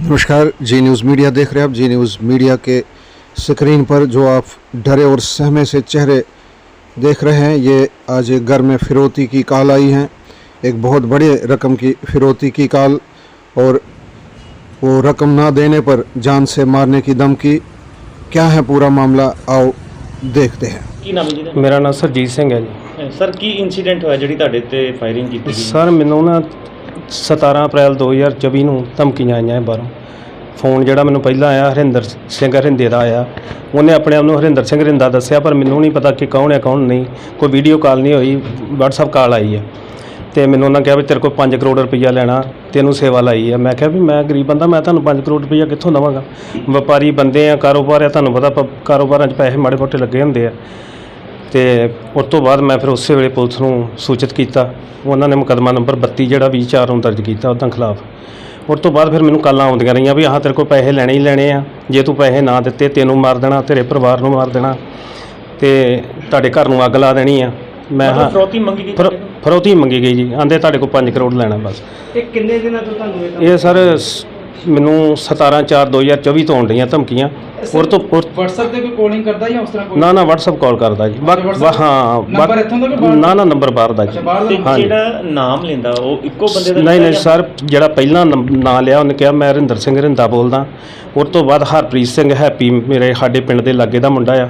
नमस्कार जी news media देख रहे हैं आप जी न्यूज़ मीडिया के स्क्रीन पर जो आप डरे और सहमे से चेहरे देख रहे हैं ये आज एक घर में फिरौती की कॉल आई है एक बहुत बड़े रकम की फिरौती की कॉल और वो रकम ना देने पर जान से मारने की धमकी क्या है पूरा मामला आओ देखते हैं ਕੀ ਨਾਮ ਹੈ ਜੀ ਮੇਰਾ ਨਾਮ ਸਰਜੀਤ ਸਿੰਘ ਹੈ ਜੀ ਦਾ ਸਰ ਕੀ ਇਨਸੀਡੈਂਟ ਹੋਇਆ ਜਿਹੜੀ ਤੁਹਾਡੇ ਤੇ ਫਾਇਰਿੰਗ ਕੀਤੀ ਗਈ ਸਰ ਮੈਨੂੰ ਨਾ 17 ਅਪ੍ਰੈਲ 2024 ਨੂੰ ਧਮਕੀਆਂ ਆਈਆਂ ਇਹ ਬਾਹਰੋਂ। ਫੋਨ ਜਿਹੜਾ ਮੈਨੂੰ ਪਹਿਲਾਂ ਆਇਆ, ਹਰਿੰਦਰ ਸਿੰਘ ਹਰਿੰਦੇ ਦਾ ਆਇਆ। ਉਹਨੇ ਆਪਣੇ ਆਪ ਨੂੰ ਹਰਿੰਦਰ ਸਿੰਘ ਹਰਿੰਦਾ ਦੱਸਿਆ, ਪਰ ਮੈਨੂੰ ਨਹੀਂ ਪਤਾ ਕਿ ਕੌਣ ਹੈ, ਕੌਣ ਨਹੀਂ। ਕੋਈ ਵੀਡੀਓ ਕਾਲ ਨਹੀਂ ਹੋਈ, WhatsApp ਕਾਲ ਆਈ ਹੈ। ਤੇ ਮੈਨੂੰ ਉਹਨਾਂ ਕਿਹਾ ਵੀ ਤੇਰੇ ਕੋਲ 5 ਕਰੋੜ ਰੁਪਈਆ ਲੈਣਾ ਤੈਨੂੰ ਸੇਵਾ ਲਾਈ ਹੈ। ਮੈਂ ਕਿਹਾ ਵੀ ਮੈਂ ਗਰੀਬ ਬੰਦਾ, ਮੈਂ ਤੁਹਾਨੂੰ 5 ਕਰੋੜ ਰੁਪਈਆ ਕਿੱਥੋਂ ਦੇਵਾਂਗਾ? ਵਪਾਰੀ ਬੰਦੇ ਆ, ਕਾਰੋਬਾਰ ਆ, ਤੁਹਾਨੂੰ ਪਤਾ ਪ- ਕਾਰੋਬਾਰਾਂ 'ਚ ਪੈਸੇ ਮਾੜੇ ਮੋਟੇ ਲੱਗੇ ਹੁੰਦੇ ਆ। ਤੇ ਉਸ ਤੋਂ ਬਾਅਦ ਮੈਂ ਫਿਰ ਉਸੇ ਵੇਲੇ ਪੁਲਿਸ ਨੂੰ ਸੂਚਿਤ ਕੀਤਾ। ਉਹਨਾਂ ਨੇ ਮੁਕੱਦਮਾ ਨੰਬਰ 32 ਜਿਹੜਾ 24 ਨੂੰ ਦਰਜ ਕੀਤਾ ਉਹਦਾਂ ਖਿਲਾਫ। ਉਸ ਤੋਂ ਬਾਅਦ ਫਿਰ ਮੈਨੂੰ ਕਾਲਾਂ ਆਉਂਦੀਆਂ ਰਹੀਆਂ ਵੀ ਆਹ ਤੇਰੇ ਕੋਲ ਪੈਸੇ ਲੈਣੇ ਹੀ ਲੈਣੇ ਆ। ਜੇ ਤੂੰ ਪੈਸੇ ਨਾ ਦਿੱਤੇ ਤੈਨੂੰ ਮਾਰ ਦੇਣਾ ਤੇਰੇ ਪਰਿਵਾਰ ਨੂੰ ਮਾਰ ਦੇਣਾ ਤੇ ਤੁਹਾਡੇ ਘਰ ਨੂੰ ਅੱਗ ਲਾ ਦੇਣੀ ਆ। ਮੈਂ ਹਾਂ। ਫਰੋਤੀ ਮੰਗੀ ਗਈ? ਫਰੌਤੀ ਮੰਗੀ ਗਈ ਜੀ। ਆਂਦੇ ਤੁਹਾਡੇ ਕੋਲ 5 ਕਰੋੜ ਲੈਣਾ ਬਸ। ਇਹ ਕਿੰਨੇ ਦਿਨਾਂ ਤੋਂ ਤੁਹਾਨੂੰ ਇਹ ਇਹ ਸਰ ਮੈਨੂੰ 17 4 2024 ਤੋਂ ਆਉਣ ਰਹੀਆਂ ਧਮਕੀਆਂ। ਔਰ ਤੋਂ ਔਰ- WhatsApp ਤੇ ਕੋਈ ਕਾਲਿੰਗ ਕਰਦਾ ਜਾਂ ਉਸ ਤਰ੍ਹਾਂ ਕੋਈ? ਨਾ ਨਾ WhatsApp ਕਾਲ ਕਰਦਾ ਜੀ। ਬਾ- ਅੱਛਾ, WhatsApp ਬਾ- ਹਾਂ ਬਾ- ਨੰਬਰ ਇੱਥੋਂ ਦਾ ਕਿ ਬਾਹਰ ਦਾ? ਨਾ ਨਾ ਨੰਬਰ ਬਾਹਰ ਦਾ ਜੀ। ਅੱਛਾ ਬਾਹਰ ਤੇ ਦਾ ਹਾਂਜੀ। ਜਿਹੜਾ ਨਾਮ ਲੈਂਦਾ ਉਹ ਇੱਕੋ ਬੰਦੇ ਦਾ ਨਹੀਂ ਨਹੀਂ ਸਰ ਜਿਹੜਾ ਪਹਿਲਾਂ ਨੰਬ- ਨਾਂ ਲਿਆ ਉਹਨੇ ਕਿਹਾ ਮੈਂ ਹਰਿੰਦਰ ਸਿੰਘ ਹਰਿੰਦਾ ਬੋਲਦਾ। ਉਸ ਤੋਂ ਬਾਅਦ ਹਰਪ੍ਰੀਤ ਸਿੰਘ ਹੈਪੀ ਮੇਰੇ ਸਾਡੇ ਪਿੰਡ ਦੇ ਲਾਗੇ ਦਾ ਮੁੰਡਾ ਆ।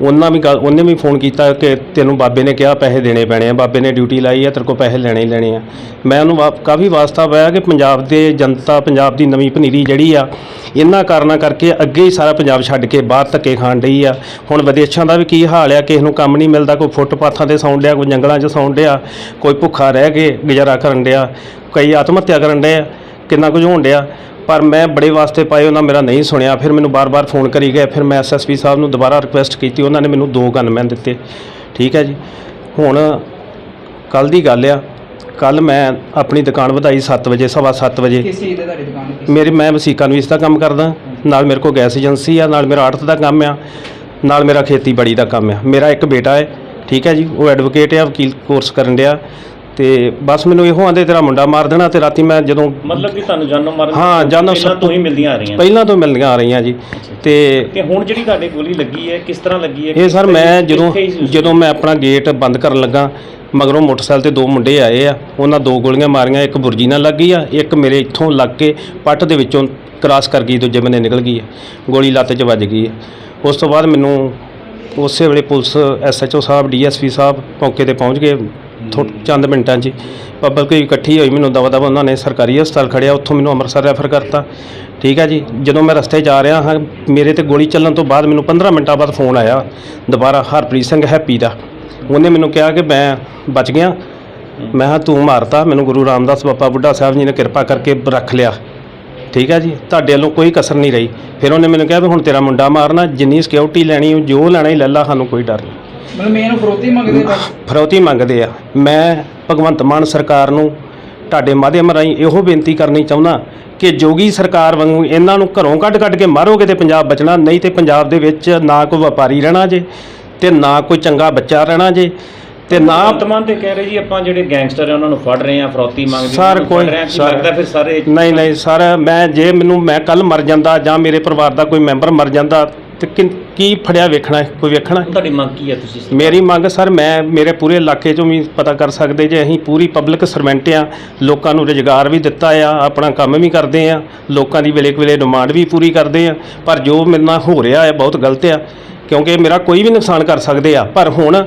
ਉਹਨਾਂ ਵੀ ਗੱਲ ਉਹਨੇ ਵੀ ਫੋਨ ਕੀਤਾ ਕਿ ਤੈਨੂੰ ਬਾਬੇ ਨੇ ਕਿਹਾ ਪੈਸੇ ਦੇਣੇ ਪੈਣੇ ਆ, ਬਾਬੇ ਨੇ ਡਿਊਟੀ ਲਾਈ ਆ, ਤੇਰੇ ਕੋਲ ਪੈਸੇ ਲੈਣੇ ਹੀ ਲੈਣੇ ਆ। ਮੈਂ ਉਹਨੂੰ ਵਾ- ਕਾਫੀ ਵਾਸਤਾ ਪਾਇਆ ਕਿ ਪੰਜਾਬ ਦੇ ਜਨਤਾ, ਪੰਜਾਬ ਦੀ ਨਵੀਂ ਪਨੀਰੀ ਜਿਹੜੀ ਆ, ਇਹਨਾਂ ਕਾਰਨਾਂ ਕਰਕੇ ਅੱਗੇ ਹੀ ਸਾਰਾ ਪੰਜਾਬ ਛੱਡ ਕੇ ਬਾਹਰ ਧੱਕੇ ਖਾਣ ਡਈ ਆ। ਹੁਣ ਵਿਦੇਸ਼ਾਂ ਦਾ ਵੀ ਕੀ ਹਾਲ ਆ, ਕਿਸੇ ਨੂੰ ਕੰਮ ਨਹੀਂ ਮਿਲਦਾ, ਕੋਈ ਫੁੱਟਪਾਥਾਂ ਤੇ ਸੌਣ ਡਿਆ, ਕੋਈ ਜੰਗਲਾਂ 'ਚ ਸੌਣ ਡਿਆ, ਕੋਈ ਭੁੱਖਾ ਰਹਿ ਕੇ ਗੁਜ਼ਾਰਾ ਕਰਨ ਡਿਆ, ਕਈ ਆਤਮ ਹੱਤਿਆ ਕਰਨ ਡਏ ਆ, ਕਿੰਨਾ ਕੁਝ ਹੋਣ ਡਿਆ। ਪਰ ਮੈਂ ਬੜੇ ਵਾਸਤੇ ਪਾਏ ਉਹਨਾਂ ਮੇਰਾ ਨਹੀਂ ਸੁਣਿਆ। ਫਿਰ ਮੈਨੂੰ ਬਾਰ-ਬਾਰ ਫੋਨ ਕਰੀ ਗਏ। ਫਿਰ ਮੈਂ ਐਸਐਸਪੀ ਸਾਹਿਬ ਨੂੰ ਦੁਬਾਰਾ ਰਿਕੁਐਸਟ ਕੀਤੀ। ਉਹਨਾਂ ਨੇ ਮੈਨੂੰ ਦੋ ਗਨਮੈਨ ਦਿੱਤੇ। ਠੀਕ ਹੈ ਜੀ? ਹੁਣ ਕੱਲ ਦੀ ਗੱਲ ਆ। ਕੱਲ ਮੈਂ ਆਪਣੀ ਦੁਕਾਨ ਵਧਾਈ 7 ਵਜੇ ਸਵਾ ਸੱਤ ਵਜੇ। ਕਿਸ ਚੀਜ਼ ਦੀ ਤੁਹਾਡੀ ਦੁਕਾਨ? ਹੈ ਮੇਰੀ ਮੈਂ ਵਸੀਕਾ ਨਵੀਸ ਦਾ ਕੰਮ ਕਰਦਾ। ਨਾਲ ਮੇਰੇ ਕੋਲ ਗੈਸ ਏਜੰਸੀ ਆ ਨਾਲ ਮੇਰਾ ਆੜਤ ਦਾ ਕੰਮ ਆ ਨਾਲ ਮੇਰਾ ਖੇਤੀਬਾੜੀ ਦਾ ਕੰਮ ਆ। ਮੇਰਾ ਇੱਕ ਬੇਟਾ ਹੈ। ਠੀਕ ਹੈ ਜੀ? ਉਹ ਐਡਵੋਕੇਟ ਆ ਵਕੀਲ ਕੋਰਸ ਕਰਨ ਡਿਆ। ਤੇ ਬਸ ਮੈਨੂੰ ਇਹੋ ਆਂਦੇ ਤੇਰਾ ਮੁੰਡਾ ਮਾਰ ਦੇਣਾ ਤੇ ਰਾਤੀ ਮੈਂ ਜਦੋਂ ਮਤਲਬ ਕਿ ਤੁਹਾਨੂੰ ਜਾਨੋਂ ਮਾਰਨ ਹਾਂ, ਜਾਨੋਂ ਪਹਿਲਾਂ ਸਭ ਤੋਂ ਹੀ ਮਿਲਦੀਆਂ ਆ ਰਹੀਆਂ ਪਹਿਲਾਂ ਤੋਂ ਮਿਲਦੀਆਂ ਆ ਰਹੀਆਂ ਜੀ। ਤੇ ਤੇ ਹੁਣ ਜਿਹੜੀ ਤੁਹਾਡੇ ਗੋਲੀ ਲੱਗੀ ਹੈ ਕਿਸ ਤਰ੍ਹਾਂ ਲੱਗੀ ਹੈ? ਇਹ ਸਰ ਮੈਂ ਜਦੋਂ ਜਦੋਂ ਮੈਂ ਆਪਣਾ ਗੇਟ ਬੰਦ ਕਰਨ ਲੱਗਾ ਮਗਰੋਂ ਮੋਟਰਸਾਈਕਲ ਤੇ ਦੋ ਮੁੰਡੇ ਆਏ ਆ ਉਹਨਾਂ ਦੋ ਗੋਲੀਆਂ ਮਾਰੀਆਂ ਇੱਕ ਬੁਰਜੀ ਨਾਲ ਲੱਗ ਗਈ ਆ ਇੱਕ ਮੇਰੇ ਇੱਥੋਂ ਲੱਗ ਕੇ ਪੱਟ ਦੇ ਵਿੱਚੋਂ ਕ੍ਰਾਸ ਕਰ ਗਈ ਦੂਜੇ ਬੰਨੇ ਨਿਕਲ ਗਈ ਆ। ਗੋਲੀ ਲੱਤ 'ਚ ਵੱਜ ਗਈ ਆ। ਉਸ ਤੋਂ ਬਾਅਦ ਮੈਨੂੰ ਉਸੇ ਵੇਲੇ ਪੁਲਿਸ ਐਸਐਚਓ ਸਾਹਿਬ ਡੀਐਸਪੀ ਸਾਹਿਬ ਮੌਕੇ ਤੇ ਪਹੁੰਚ ਗਏ। ਥੋ ਚੰਦ ਮਿੰਟਾਂ 'ਚ ਹੀ। ਪਬਲਿਕ ਇਕੱਠੀ ਹੋਈ ਮੈਨੂੰ ਦਵਾ ਦਵਾ ਉਹਨਾਂ ਨੇ ਸਰਕਾਰੀ ਹਸਪਤਾਲ ਖੜਿਆ ਉੱਥੋਂ ਮੈਨੂੰ ਅੰਮ੍ਰਿਤਸਰ ਰੈਫਰ ਕਰਤਾ। ਠੀਕ ਹੈ ਜੀ, ਜਦੋਂ ਮੈਂ ਰਸਤੇ 'ਚ ਆ ਰਿਹਾ ਹਾਂ, ਮੇਰੇ ਤੇ ਗੋਲੀ ਚੱਲਣ ਤੋਂ ਬਾਅਦ ਮੈਨੂੰ 15 ਮਿੰਟਾਂ ਬਾਅਦ ਫੋਨ ਆਇਆ, ਦੁਬਾਰਾ ਹਰਪ੍ਰੀਤ ਸਿੰਘ ਹੈਪੀ ਦਾ। ਉਹਨੇ ਮੈਨੂੰ ਕਿਹਾ ਕਿ ਮੈਂ ਬਚ ਗਿਆ। ਮੈਂ ਹਾਂ ਤੂੰ ਮਾਰਤਾ, ਮੈਨੂੰ ਗੁਰੂ ਰਾਮਦਾਸ ਬਾਬਾ ਬੁੱਢਾ ਸਾਹਿਬ ਜੀ ਨੇ ਕਿਰਪਾ ਕਰਕੇ ਰੱਖ ਲਿਆ। ਠੀਕ ਹੈ ਜੀ, ਤੁਹਾਡੇ ਵੱਲੋਂ ਕੋਈ ਕਸਰ ਨਹੀਂ ਰਹੀ। ਫਿਰ ਉਹਨੇ ਮੈਨੂੰ ਕਿਹਾ ਵੀ ਹੁਣ ਤੇਰਾ ਮੁੰਡਾ ਮਾਰਨਾ, ਜਿੰਨੀ ਸਿਕਿਉਰਿਟੀ ਲੈਣੀ, ਜੋ ਲੈਣਾ ਹੀ ਲੈ ਲਾ, ਸਾਨੂੰ ਕੋਈ ਡਰ ਨਹੀਂ। ਮਤਲਬ ਮੇਨ ਫਰੋਤੀ ਮੰਗਦੇ ਬਸ ਫਰੌਤੀ ਮੰਗਦੇ ਆ। ਮੈਂ ਭਗਵੰਤ ਮਾਨ ਸਰਕਾਰ ਨੂੰ ਤੁਹਾਡੇ ਮਾਧਿਅਮ ਰਾਹੀਂ ਇਹੋ ਬੇਨਤੀ ਕਰਨੀ ਚਾਹੁੰਦਾ ਕਿ ਜੋਗੀ ਸਰਕਾਰ ਵਾਂਗੂ ਇਹਨਾਂ ਨੂੰ ਘਰੋਂ ਕੱਢ-ਕੱਢ ਕੇ ਮਾਰੋਗੇ ਤੇ ਪੰਜਾਬ ਬਚਣਾ ਨਹੀਂ ਤੇ ਪੰਜਾਬ ਦੇ ਵਿੱਚ ਨਾ ਕੋਈ ਵਪਾਰੀ ਰਹਿਣਾ ਜੇ ਤੇ ਨਾ ਕੋਈ ਚੰਗਾ ਬੱਚਾ ਰਹਿਣਾ ਜੇ ਤੇ ਨਾ ਵਰਤਮਾਨ ਤੇ ਕਹਿ ਰਹੇ ਜੀ ਆਪਾਂ ਜਿਹੜੇ ਗੈਂਗਸਟਰ ਆ ਉਹਨਾਂ ਨੂੰ ਫੜ ਰਹੇ ਆ ਫਰੋਤੀ ਮੰਗਦੇ ਸਰ, ਕੋਈ- ਲੱਗਦਾ ਫਿਰ ਸਾਰੇ ਨਹੀਂ ਨਹੀਂ ਸਰ ਮੈਂ ਜੇ ਮੈਨੂੰ ਮੈਂ ਕੱਲ ਮਰ ਜਾਂਦਾ ਜਾਂ ਮੇਰੇ ਪਰਿਵਾਰ ਦਾ ਕੋਈ ਮੈਂਬਰ ਮਰ ਜਾਂਦਾ ਤੇ ਕਿ- ਕੀ ਫੜਿਆ ਵੇਖਣਾ ਹੈ? ਕੋਈ ਵੇਖਣਾ ਹੈ? ਤੁਹਾਡੀ ਮੰਗ ਕੀ ਹੈ ਤੁਸੀਂ ਮੇਰੀ ਮੰਗ ਸਰ ਮੈਂ ਮੇਰੇ ਪੂਰੇ ਇਲਾਕੇ ਚੋਂ ਵੀ ਪਤਾ ਕਰ ਸਕਦੇ ਜੇ ਅਸੀਂ ਪੂਰੀ ਪਬਲਿਕ ਸਰਵੈਂਟ ਆ ਲੋਕਾਂ ਨੂੰ ਰੁਜ਼ਗਾਰ ਵੀ ਦਿੱਤਾ ਆ ਆਪਣਾ ਕੰਮ ਵੀ ਕਰਦੇ ਆ ਲੋਕਾਂ ਦੀ ਵੇਲੇ ਵੇਲੇ ਡਿਮਾਂਡ ਵੀ ਪੂਰੀ ਕਰਦੇ ਆ ਪਰ ਜੋ ਮੇਰੇ ਨਾਲ ਹੋ ਰਿਹਾ ਹੈ ਬਹੁਤ ਗਲਤ ਆ ਕਿਉਂਕਿ ਮੇਰਾ ਕੋਈ ਵੀ ਨੁਕਸਾਨ ਕਰ ਸਕਦੇ ਆ ਪਰ ਹੁਣ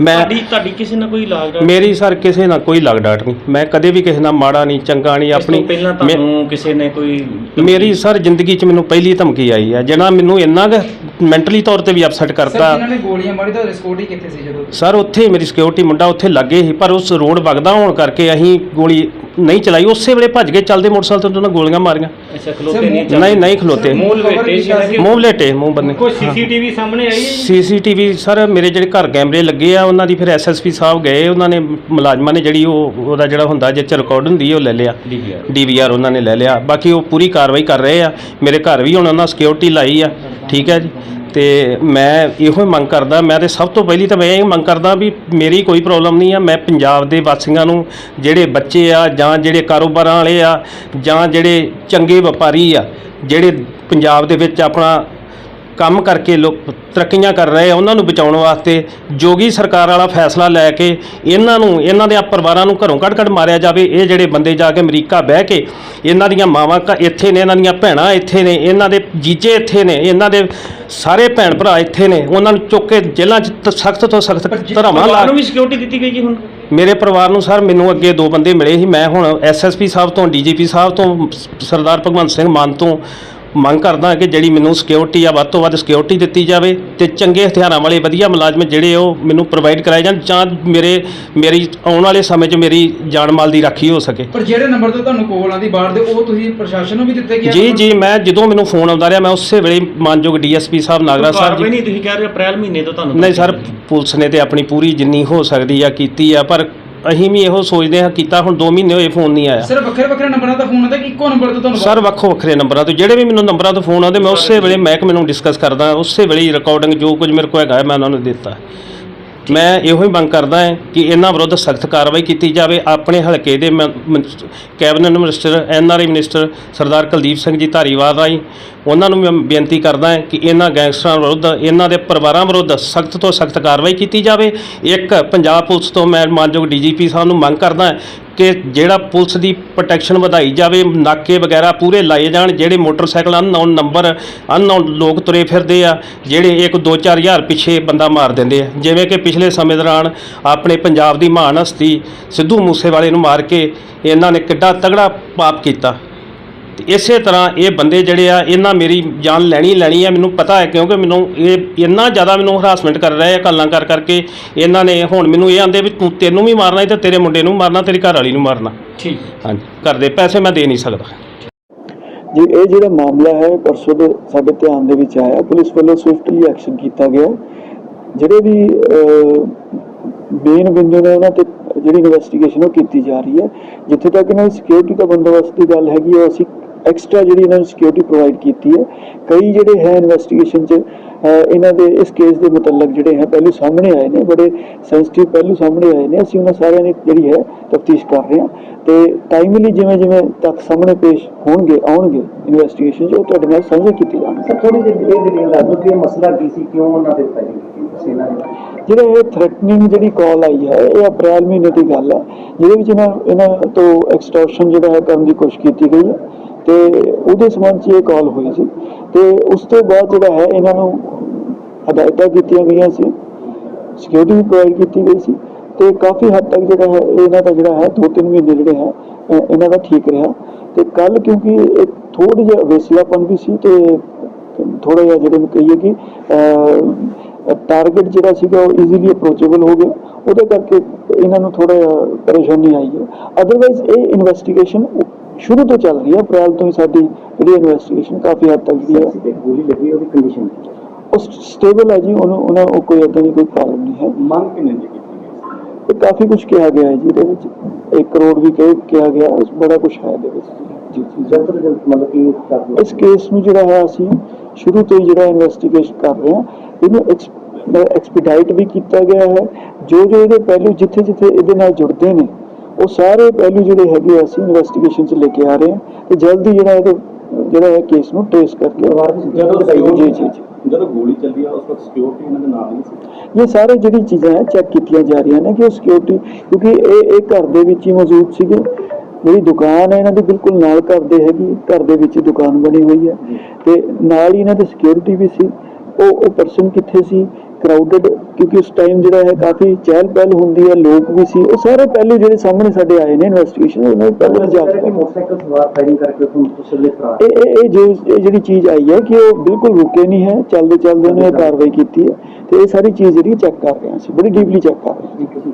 ਮੈਂ ਤੁਹਾਡੀ ਤੁਹਾਡੀ ਕਿਸੇ ਨਾਲ ਕੋਈ ਲਾਗ ਡਾਟ ਮੇਰੀ ਸਰ ਕਿਸੇ ਨਾਲ ਕੋਈ ਲੱਗ ਡਾਟ ਨਹੀਂ। ਮੈਂ ਕਦੇ ਵੀ ਕਿਸੇ ਨਾਲ ਮਾੜਾ ਨਹੀਂ ਚੰਗਾ ਨਹੀਂ ਆਪਣੀ ਪਹਿਲਾਂ ਮੇ- ਤੁਹਾਨੂੰ ਕਿਸੇ ਨੇ ਕੋਈ ਮੇਰੀ ਸਰ ਜ਼ਿੰਦਗੀ 'ਚ ਮੈਨੂੰ ਪਹਿਲੀ ਧਮਕੀ ਆਈ ਆ ਜਿਹਨਾਂ ਮੈਨੂੰ ਇੰਨਾ ਕੁ ਮੈਂਟਲੀ ਤੌਰ ਤੇ ਵੀ ਅਪਸੈਟ ਸਰ ਕਰਤਾ। ਜਿਨ੍ਹਾਂ ਨੇ ਗੋਲੀਆਂ ਮਾਰੀ ਤਾਂ ਸਿਕਿਉਰਿਟੀ ਕਿੱਥੇ ਸੀ ਜਦੋਂ? ਸਰ ਉੱਥੇ ਹੀ ਮੇਰੀ ਸਿਕਿਉਰਿਟੀ ਮੁੰਡਾ ਉੱਥੇ ਲੱਗੇ ਸੀ ਪਰ ਉਸ ਰੋਡ ਵਗਦਾ ਹੋਣ ਕਰਕੇ ਅਸੀਂ ਗੋਲੀ ਨਹੀਂ ਚਲਾਈ ਉਸੇ ਵੇਲੇ ਭੱਜ ਕੇ ਚੱਲਦੇ ਮੋਟਰਸਾਈਕਲ ਤੋਂ ਉਹਨਾਂ ਗੋਲੀਆਂ ਮਾਰੀਆਂ। ਅੱਛਾ ਖਲੋਤੇ ਨਹੀਂ ਚੱਲ- ਨਹੀਂ ਨਹੀਂ ਖਲੋਤੇ। ਮੂੰਹ ਲਪੇਟੇ ਸੀ ਨਾ ਕਿ ਮੂੰਹ ਲੇਟੇ ਮੂੰਹ ਬੰਨੇ। ਕੋਈ ਸੀਸੀਟੀਵੀ ਸਾਹਮਣੇ ਆਈ ਹੈ ਜੀ? ਸੀਸੀਟੀਵੀ ਸਰ ਮੇਰੇ ਜਿਹੜੇ ਘਰ ਕੈਮਰੇ ਲੱਗੇ ਆ ਉਹਨਾਂ ਦੀ ਫਿਰ ਐਸਐਸਪੀ ਸਾਹਿਬ ਗਏ ਉਹਨਾਂ ਨੇ ਮੁਲਾਜ਼ਮਾਂ ਨੇ ਜਿਹੜੀ ਉਹ ਉਹਦਾ ਜਿਹੜਾ ਹੁੰਦਾ ਜਿਹ ਚ ਰਿਕਾਰਡ ਹੁੰਦੀ ਹੈ ਉਹ ਲੈ ਲਿਆ। DVR ਡੀਵੀਆਰ ਉਹਨਾਂ ਨੇ ਲੈ ਲਿਆ। ਬਾਕੀ ਉਹ ਪੂਰੀ ਕਾਰਵਾਈ ਕਰ ਰਹੇ ਆ। ਮੇਰੇ ਘਰ ਵੀ ਹੁਣ ਉਹਨਾਂ ਸਿਕਿਉਰਿਟੀ ਲਾਈ ਆ ਠੀਕ ਹੈ ਜੀ। ਤੇ ਮੈਂ ਇਹੋ ਹੀ ਮੰਗ ਕਰਦਾ, ਮੈਂ ਤੇ ਸਭ ਤੋਂ ਪਹਿਲੀ ਤਾਂ ਮੈਂ ਇਹ ਮੰਗ ਕਰਦਾ ਵੀ ਮੇਰੀ ਕੋਈ ਪ੍ਰੋਬਲਮ ਨਹੀਂ ਆ, ਮੈਂ ਪੰਜਾਬ ਦੇ ਵਾਸੀਆਂ ਨੂੰ ਜਿਹੜੇ ਬੱਚੇ ਆ ਜਾਂ ਜਿਹੜੇ ਕਾਰੋਬਾਰਾਂ ਵਾਲੇ ਆ ਜਾਂ ਜਿਹੜੇ ਚੰਗੇ ਵਪਾਰੀ ਆ, ਜਿਹੜੇ ਪੰਜਾਬ ਦੇ ਵਿੱਚ ਆਪਣਾ ਕੰਮ ਕਰਕੇ ਲੋਕ ਤਰੱਕੀਆਂ ਕਰ ਰਹੇ ਆ, ਉਹਨਾਂ ਨੂੰ ਬਚਾਉਣ ਵਾਸਤੇ ਜੋਗੀ ਸਰਕਾਰ ਵਾਲਾ ਫੈਸਲਾ ਲੈ ਕੇ ਇਹਨਾਂ ਨੂੰ, ਇਹਨਾਂ ਦੇ ਪਰਿਵਾਰਾਂ ਨੂੰ ਘਰੋਂ ਕੱਢ ਕੱਢ ਮਾਰਿਆ ਜਾਵੇ, ਇਹ ਜਿਹੜੇ ਬੰਦੇ ਜਾ ਕੇ ਅਮਰੀਕਾ ਬਹਿ ਕੇ ਇਹਨਾਂ ਦੀਆਂ ਮਾਵਾਂ ਘ- ਇੱਥੇ ਨੇ, ਇਹਨਾਂ ਦੀਆਂ ਭੈਣਾਂ ਇੱਥੇ ਨੇ, ਇਹਨਾਂ ਦੇ ਜੀਜੇ ਇੱਥੇ ਨੇ, ਇਹਨਾਂ ਦੇ ਸਾਰੇ ਭੈਣ ਭਰਾ ਇੱਥੇ ਨੇ ਉਹਨਾਂ ਨੂੰ ਚੁੱਕ ਕੇ ਜੇਲ੍ਹਾਂ 'ਚ ਸਖਤ ਤੋਂ ਸਖਤ ਧਰਾਵਾਂ ਲਾ ਨੂੰ ਵੀ ਸਿਕਿਉਰਿਟੀ ਦਿੱਤੀ ਗਈ ਜੀ ਹੁਣ? ਮੇਰੇ ਪਰਿਵਾਰ ਨੂੰ ਸਰ ਮੈਨੂੰ ਅੱਗੇ ਦੋ ਬੰਦੇ ਮਿਲੇ ਸੀ ਮੈਂ ਹੁਣ ਐਸਐਸਪੀ ਸਾਹਿਬ ਤੋਂ ਡੀਜੀਪੀ ਸਾਹਿਬ ਤੋਂ ਸਰਦਾਰ ਭਗਵੰਤ ਸਿੰਘ ਮਾਨ ਤੋਂ ਮੰਗ ਕਰਦਾ ਕਿ ਜਿਹੜੀ ਮੈਨੂੰ ਸਿਕਿਉਰਿਟੀ ਆ ਵੱਧ ਤੋਂ ਵੱਧ ਸਿਕਿਉਰਿਟੀ ਦਿੱਤੀ ਜਾਵੇ ਤੇ ਚੰਗੇ ਹਥਿਆਰਾਂ ਵਾਲੇ ਵਧੀਆ ਮੁਲਾਜ਼ਮ ਜਿਹੜੇ ਉਹ ਮੈਨੂੰ ਪ੍ਰੋਵਾਈਡ ਕਰਾਏ ਜਾਣ ਜਾਂ ਮੇਰੇ ਮੇਰੀ ਆਉਣ ਵਾਲੇ ਸਮੇਂ 'ਚ ਮੇਰੀ ਜਾਨ ਮਾਲ ਦੀ ਰਾਖੀ ਹੋ ਸਕੇ। ਪਰ ਜਿਹੜੇ ਨੰਬਰ ਤੋਂ ਤੁਹਾਨੂੰ ਕੋਲ ਆਉਂਦੀ ਬਾਹਰ ਦੇ ਉਹ ਤੁਸੀਂ ਪ੍ਰਸ਼ਾਸਨ ਨੂੰ ਵੀ ਦਿੱਤੇ ਗਿਆ ਜੀ ਜੀ ਮੈਂ ਜਦੋਂ ਮੈਨੂੰ ਫੋਨ ਆਉਂਦਾ ਰਿਹਾ ਮੈਂ ਉਸੇ ਵੇਲੇ ਮਾਨਯੋਗ ਡੀਐਸਪੀ ਸਾਹਿਬ ਨਾਗਰਾ ਸਾਹਿਬ ਜੀ ਨਹੀਂ ਤੁਸੀਂ ਕਹਿ ਰਹੇ ਅਪ੍ਰੈਲ ਮਹੀਨੇ ਤੋਂ ਤੁਹਾਨੂੰ ਨਹੀਂ ਸਰ ਪੁਲਿਸ ਨੇ ਤੇ ਆਪਣੀ ਪੂਰੀ ਜਿੰਨੀ ਹੋ ਸਕਦੀ ਆ ਕੀਤੀ ਆ ਪਰ ਅਸੀਂ ਵੀ ਇਹੋ ਸੋਚਦੇ ਹਾਂ ਕੀਤਾ ਹੁਣ 2 ਮਹੀਨੇ ਹੋਏ ਫੋਨ ਨਹੀਂ ਆਇਆ। ਸਿਰਫ ਵੱਖਰੇ ਵੱਖਰੇ ਨੰਬਰਾਂ ਦਾ ਫੋਨ ਆਉਂਦਾ ਕਿ ਇੱਕੋ ਨੰਬਰ ਤੋਂ ਤੁਹਾਨੂੰ ਸਰ ਵੱਖੋ ਵੱਖਰੇ ਨੰਬਰਾਂ ਤੋਂ ਜਿਹੜੇ ਵੀ ਮੈਨੂੰ ਨੰਬਰਾਂ ਤੋਂ ਫੋਨ ਆਉਂਦੇ ਮੈਂ ਉਸੇ ਵੇਲੇ ਮਹਿਕਮੇ ਨੂੰ ਡਿਸਕਸ ਕਰਦਾ ਉਸੇ ਵੇਲੇ ਰਿਕਾਰਡਿੰਗ ਜੋ ਕੁਝ ਮੇਰੇ ਕੋਲ ਹੈਗਾ ਮੈਂ ਉਹਨਾਂ ਨੂੰ ਦਿੱਤਾ। ਮੈਂ ਇਹੋ ਹੀ ਮੰਗ ਕਰਦਾ ਹਾਂ ਕਿ ਇਹਨਾਂ ਵਿਰੁੱਧ ਸਖਤ ਕਾਰਵਾਈ ਕੀਤੀ ਜਾਵੇ। ਆਪਣੇ ਹਲਕੇ ਦੇ ਮ- ਮਨ- cabinet minister NRI minister Sardar Kuldeep Singh ji Dhariwal ਰਾਹੀਂ ਉਹਨਾਂ ਨੂੰ ਮੈਂ ਬੇਨਤੀ ਕਰਦਾ ਹਾਂ ਕਿ ਇਹਨਾਂ ਗੈਂਗਸਟਰਾਂ ਵਿਰੁੱਧ, ਇਹਨਾਂ ਦੇ ਪਰਿਵਾਰਾਂ ਵਿਰੁੱਧ ਸਖਤ ਤੋਂ ਸਖਤ ਕਾਰਵਾਈ ਕੀਤੀ ਜਾਵੇ। ਇੱਕ ਪੰਜਾਬ ਪੁਲਿਸ ਤੋਂ ਮੈਂ ਮਾਨਯੋਗ ਡੀਜੀਪੀ ਸਾਹਿਬ ਨੂੰ ਮੰਗ ਕਰਦਾ ਕਿ ਜਿਹੜਾ ਪੁਲਿਸ ਦੀ ਪ੍ਰੋਟੈਕਸ਼ਨ ਵਧਾਈ ਜਾਵੇ, ਨਾਕੇ ਵਗੈਰਾ ਪੂਰੇ ਲਾਏ ਜਾਣ, ਜਿਹੜੇ ਮੋਟਰਸਾਈਕਲ ਅਨਨੋਨ ਨੰਬਰ ਅਨਨੋਨ ਲੋਕ ਤੁਰੇ ਫਿਰਦੇ ਆ, ਜਿਹੜੇ ਇੱਕ 2-4 ਹਜ਼ਾਰ ਪਿੱਛੇ ਬੰਦਾ ਮਾਰ ਦਿੰਦੇ ਆ। ਜਿਵੇਂ ਕਿ ਪਿਛਲੇ ਸਮੇਂ ਦੌਰਾਨ ਆਪਣੇ ਪੰਜਾਬ ਦੀ ਮਹਾਨ ਹਸਤੀ ਸਿੱਧੂ ਮੂਸੇਵਾਲੇ ਨੂੰ ਮਾਰ ਕੇ ਇਹਨਾਂ ਨੇ ਕਿੱਡਾ ਤਗੜਾ ਪਾਪ ਕੀਤਾ। ਤੇ ਇਸੇ ਤਰ੍ਹਾਂ ਇਹ ਬੰਦੇ ਜਿਹੜੇ ਆ ਇਹਨਾਂ ਮੇਰੀ ਜਾਨ ਲੈਣੀ ਲੈਣੀ ਆ ਮੈਨੂੰ ਪਤਾ ਹੈ ਕਿਉਂਕਿ ਮੈਨੂੰ ਇਹ ਇੰਨਾ ਜ਼ਿਆਦਾ ਮੈਨੂੰ ਹਰਾਸਮੈਂਟ ਕਰ ਰਹੇ ਆ ਗੱਲਾਂ ਕਰ ਕਰਕੇ। ਇਹਨਾਂ ਨੇ ਹੁਣ ਮੈਨੂੰ ਇਹ ਆਂਦੇ ਵੀ ਤੂੰ ਤੈਨੂੰ ਵੀ ਮਾਰਨਾ ਹੈ ਤੇ ਤੇਰੇ ਮੁੰਡੇ ਨੂੰ ਮਾਰਨਾ ਤੇਰੀ ਘਰ ਵਾਲੀ ਨੂੰ ਮਾਰਨਾ। ਠੀਕ। ਹਾਂਜੀ ਘਰ ਦੇ ਪੈਸੇ ਮੈਂ ਦੇ ਨਹੀਂ ਸਕਦਾ। ਜੀ ਇਹ ਜਿਹੜਾ ਮਾਮਲਾ ਹੈ ਪਰਸੋਂ ਦੇ ਸਾਡੇ ਧਿਆਨ ਦੇ ਵਿੱਚ ਆਇਆ। ਪੁਲਿਸ ਵੱਲੋਂ ਸਵਿਫਟਲੀ ਐਕਸ਼ਨ ਕੀਤਾ ਗਿਆ। ਜਿਹੜੇ ਵੀ ਮੇਨ ਬਿੰਦੂ ਨੇ ਉਹਨਾਂ ਤੇ ਜਿਹੜੀ ਇਨਵੈਸਟੀਗੇਸ਼ਨ ਉਹ ਕੀਤੀ ਜਾ ਰਹੀ ਹੈ। ਜਿੱਥੇ ਤੱਕ ਇਹਨਾਂ ਦੀ ਸਿਕਿਉਰਿਟੀ ਦਾ ਬੰਦੋਬਸਤ ਦੀ ਗੱਲ ਹੈਗੀ ਹੈ ਅਸੀਂ ਐਕਸਟਰਾ ਜਿਹੜੀ ਇਹਨਾਂ ਨੂੰ ਸਿਕਿਉਰਿਟੀ ਪ੍ਰੋਵਾਈਡ ਕੀਤੀ ਹੈ ਕਈ ਜਿਹੜੇ ਹੈ ਇਨਵੈਸਟੀਗੇਸ਼ਨ 'ਚ ਇਹਨਾਂ ਦੇ ਇਸ ਕੇਸ ਦੇ ਮੁਤਲਕ ਜਿਹੜੇ ਹੈ ਪਹਿਲੂ ਸਾਹਮਣੇ ਆਏ ਨੇ ਬੜੇ ਸੈਂਸਿਟਿਵ ਪਹਿਲੂ ਸਾਹਮਣੇ ਆਏ ਨੇ ਅਸੀਂ ਉਹਨਾਂ ਸਾਰਿਆਂ ਦੀ ਜਿਹੜੀ ਹੈ ਤਫਤੀਸ਼ ਕਰ ਰਹੇ ਹਾਂ ਤੇ ਟਾਈਮਲੀ ਜਿਵੇਂ ਜਿਵੇਂ ਤੱਥ ਸਾਹਮਣੇ ਪੇਸ਼ ਹੋਣਗੇ ਆਉਣਗੇ ਇਨਵੈਸਟੀਗੇਸ਼ਨ 'ਚ ਉਹ ਤੁਹਾਡੇ ਨਾਲ ਸਾਂਝੇ ਕੀਤੇ ਜਾਣਗੇ। ਸਰ ਥੋੜੀ ਜਿਹੀ ਇਹ ਡਿਟੇਲ ਦੱਸ ਦਿਓ ਕਿ ਮਸਲਾ ਕੀ ਸੀ ਕਿਉਂ ਉਹਨਾਂ ਦੇ ਨੇ ਜਿਹੜਾ ਇਹ ਥ੍ਰੈਟਨਿੰਗ ਜਿਹੜੀ ਕਾਲ ਆਈ ਹੈ ਇਹ ਅਪ੍ਰੈਲ ਮਹੀਨੇ ਦੀ ਗੱਲ ਹੈ ਜਿਹਦੇ ਵਿੱਚ ਇਹਨਾਂ ਇਹਨਾਂ ਤੋਂ ਐਕਸਟੋਰਸ਼ਨ ਜਿਹੜਾ ਹੈ ਕਰਨ ਦੀ ਕੋਸ਼ਿਸ਼ ਕੀਤੀ ਗਈ ਹੈ। ਤੇ ਉਹਦੇ ਸੰਬੰਧ 'ਚ ਇਹ ਕਾਲ ਹੋਈ ਸੀ ਤੇ ਉਸ ਤੋਂ ਬਾਅਦ ਜਿਹੜਾ ਹੈ ਇਹਨਾਂ ਨੂੰ ਹਦਾਇਤਾਂ ਕੀਤੀਆਂ ਗਈਆਂ ਸੀ ਸਿਕਿਉਰਿਟੀ ਵੀ ਪ੍ਰੋਵਾਈਡ ਕੀਤੀ ਗਈ ਸੀ ਤੇ ਕਾਫੀ ਹੱਦ ਤੱਕ ਜਿਹੜਾ ਹੈ ਇਹਨਾਂ ਦਾ ਜਿਹੜਾ ਹੈ ਦੋ ਤਿੰਨ ਮਹੀਨੇ ਜਿਹੜੇ ਹੈ ਇਹਨਾਂ ਦਾ ਠੀਕ ਰਿਹਾ ਤੇ ਕੱਲ ਕਿਉਂਕਿ ਇਹ ਥੋੜੀ ਜਿਹਾ ਵੇਸਲਾਪਨ ਵੀ ਸੀ ਤੇ ਥੋੜਾ ਜਿਹਾ ਜਿਹੜੇ ਨੂੰ ਕਹੀਏ ਕਿ ਟਾਰਗੇਟ ਜਿਹੜਾ ਸੀਗਾ ਉਹ ਈਜ਼ੀਲੀ ਅਪਰੋਚੇਬਲ ਹੋ ਗਿਆ, ਉਹਦੇ ਕਰਕੇ ਇਹਨਾਂ ਨੂੰ ਥੋੜਾ ਜਿਹਾ ਪਰੇਸ਼ਾਨੀ ਆਈ ਹੈ। ਅਦਰਵਾਈਜ਼ ਇਹ ਇਨਵੈਸਟੀਗੇਸ਼ਨ ਸ਼ੁਰੂ ਤੋਂ ਚੱਲ ਰਹੀ ਹੈ ਅਪ੍ਰੈਲ ਤੋਂ ਹੀ ਸਾਡੀ ਜਿਹੜੀ ਇਨਵੈਸਟੀਗੇਸ਼ਨ ਕਾਫੀ ਹੱਦ ਤੱਕ ਜਿਹੜੀ ਹੈ ਅਸੀਂ ਤੇ ਗੋਲੀ ਲੱਗੀ ਉਹਦੀ ਕੰਡੀਸ਼ਨ ਉਹ ਸਟੇਬਲ ਹੈ ਜੀ ਉਹਨੂੰ ਉਹਨਾਂ ਨੂੰ ਕੋਈ ਏਦਾਂ ਦੀ ਕੋਈ ਪ੍ਰੋਬਲਮ ਨਹੀਂ ਹੈ। ਮੰਗ ਕਿੰਨੇ ਗਈ ਤੇ ਕਾਫੀ ਕੁਝ ਕਿਹਾ ਗਿਆ ਹੈ ਜੀ ਇਹਦੇ ਵਿੱਚ 1 ਕਰੋੜ ਵੀ ਕਹਿ- ਕਿਹਾ ਗਿਆ ਉਸ ਬੜਾ ਕੁਝ ਹੈ ਇਹਦੇ ਵਿੱਚ। ਜੀ ਜੀ ਜਲਦ ਤੋਂ ਜਲਦ ਮਤਲਬ ਕਿ ਕਰ ਦਿਓ ਇਸ ਕੇਸ ਨੂੰ ਜਿਹੜਾ ਹੈ ਅਸੀਂ ਸ਼ੁਰੂ ਤੋਂ ਹੀ ਜਿਹੜਾ ਇਨਵੈਸਟੀਗੇਸ਼ਨ ਕਰ ਰਹੇ ਹਾਂ ਇਹਨੂੰ ਐਕਸਪੀਡਾਈਟ ਵੀ ਕੀਤਾ ਗਿਆ ਹੈ ਜੋ ਜੋ ਇਹਦੇ ਪਹਿਲੂ ਜਿੱਥੇ ਜਿੱਥੇ ਇਹਦੇ ਨਾਲ ਜੁੜਦੇ ਨੇ ਉਹ ਸਾਰੇ ਪਹਿਲੂ ਜਿਹੜੇ ਹੈਗੇ ਅਸੀਂ ਇਨਵੈਸਟੀਗੇਸ਼ਨ 'ਚ ਲੈ ਕੇ ਆ ਰਹੇ ਹਾਂ ਤੇ ਜਲਦੀ ਜਿਹੜਾ ਇਹਦੇ ਜਿਹੜਾ ਹੈ ਕੇਸ ਨੂੰ ਟ੍ਰੇਸ ਕਰਕੇ ਜਦੋਂ ਜੀ ਜੀ ਜੀ। ਜਦੋਂ ਗੋਲੀ ਚੱਲੀ ਆ ਉਸ ਵਕਤ ਸਿਕਿਉਰਿਟੀ ਇਹਨਾਂ ਦੇ ਨਾਲ ਨਹੀਂ ਸੀ? ਇਹ ਸਾਰੇ ਜਿਹੜੀ ਚੀਜ਼ਾਂ ਹੈ ਚੈੱਕ ਕੀਤੀਆਂ ਜਾ ਰਹੀਆਂ ਨੇ ਕਿ ਉਹ ਸਿਕਿਉਰਿਟੀ ਕਿਉਂਕਿ ਇਹ ਇਹ ਘਰ ਦੇ ਵਿੱਚ ਹੀ ਮੌਜੂਦ ਸੀਗੇ। ਜਿਹੜੀ ਦੁਕਾਨ ਹੈ ਇਹਨਾਂ ਦੀ ਬਿਲਕੁਲ ਨਾਲ ਘਰ ਦੇ ਹੈਗੀ ਘਰ ਦੇ ਵਿੱਚ ਹੀ ਦੁਕਾਨ ਬਣੀ ਹੋਈ ਹੈ। ਤੇ ਨਾਲ ਹੀ ਇਹਨਾਂ ਦੀ ਸਿਕਿਉਰਿਟੀ ਵੀ ਸੀ। ਉਹ ਉਹ ਪਰਸਨ ਕਿੱਥੇ ਸੀ? ਕਰਾਊਡਡ ਕਿਉਂਕਿ ਉਸ ਟਾਈਮ ਜਿਹੜਾ ਹੈ ਕਾਫੀ ਚਹਿਲ ਪਹਿਲ ਹੁੰਦੀ ਹੈ ਲੋਕ ਵੀ ਸੀ ਉਹ ਸਾਰੇ ਪਹਿਲੂ ਜਿਹੜੇ ਸਾਹਮਣੇ ਸਾਡੇ ਆਏ ਨੇ ਇਨਵੈਸਟੀਗੇਸ਼ਨ ਉਹਨਾਂ ਨੂੰ ਪਹਿਲਾਂ ਜਾ ਕਿ ਮੋਟਰਸਾਈਕਲ ਸਵਾਰ ਫਾਇਰਿੰਗ ਕਰਕੇ ਤੁਸਲੇ ਫਰਾਰ ਇਹ ਇਹ ਜਿਹੜੀ ਚੀਜ਼ ਆਈ ਹੈ ਕਿ ਉਹ ਬਿਲਕੁਲ ਰੁਕੇ ਨਹੀਂ ਹੈ ਚੱਲਦੇ ਚੱਲਦੇ ਉਹਨੇ ਕਾਰਵਾਈ ਕੀਤੀ ਹੈ ਤੇ ਇਹ ਸਾਰੀ ਚੀਜ਼ ਜਿਹੜੀ ਚੈੱਕ ਕਰ ਰਹੇ ਹਾਂ ਅਸੀਂ ਬੜੀ ਡੀਪਲੀ ਚੈੱਕ ਕਰ ਰਹੇ ਹਾਂ।